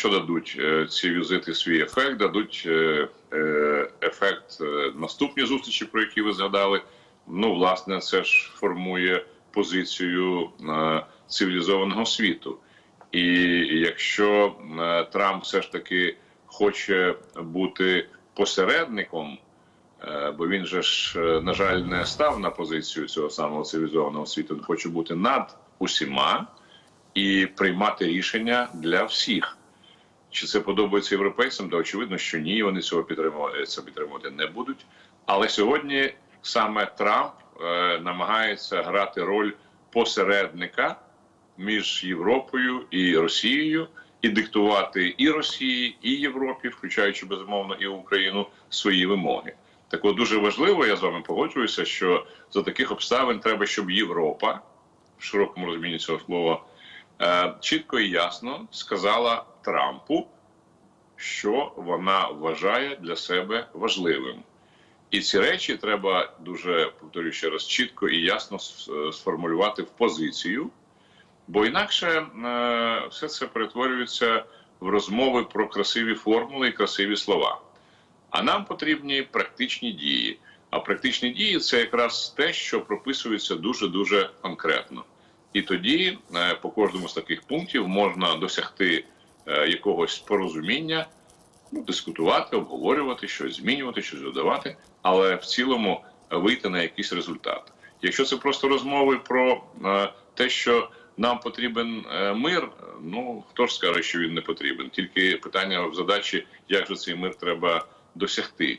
Що дадуть е, ці візити свій ефект? Дадуть е, е, ефект наступні зустрічі, про які ви згадали. Ну, власне, це ж формує позицію цивілізованого світу. І якщо Трамп все ж таки хоче бути посередником, бо він же ж, на жаль, не став на позицію цього самого цивілізованого світу, він хоче бути над усіма і приймати рішення для всіх. Чи це подобається європейцям? Та очевидно, що ні, вони цього підтримувати, підтримувати не будуть. Але сьогодні саме Трамп е, намагається грати роль посередника між Європою і Росією, і диктувати і Росії, і Європі, включаючи безумовно і Україну, свої вимоги. Так от дуже важливо, я з вами погоджуюся, що за таких обставин треба, щоб Європа в широкому розумінні цього слова чітко і ясно сказала Трампу, що вона вважає для себе важливим. І ці речі треба дуже повторюю ще раз чітко і ясно сформулювати в позицію, бо інакше е, все це перетворюється в розмови про красиві формули і красиві слова. А нам потрібні практичні дії. А практичні дії це якраз те, що прописується дуже дуже конкретно. І тоді е, по кожному з таких пунктів можна досягти е, якогось порозуміння, ну, дискутувати, обговорювати щось, змінювати, щось додавати, але в цілому вийти на якийсь результат. Якщо це просто розмови про е, те, що нам потрібен мир, ну хто ж скаже, що він не потрібен? Тільки питання в задачі, як же цей мир треба досягти.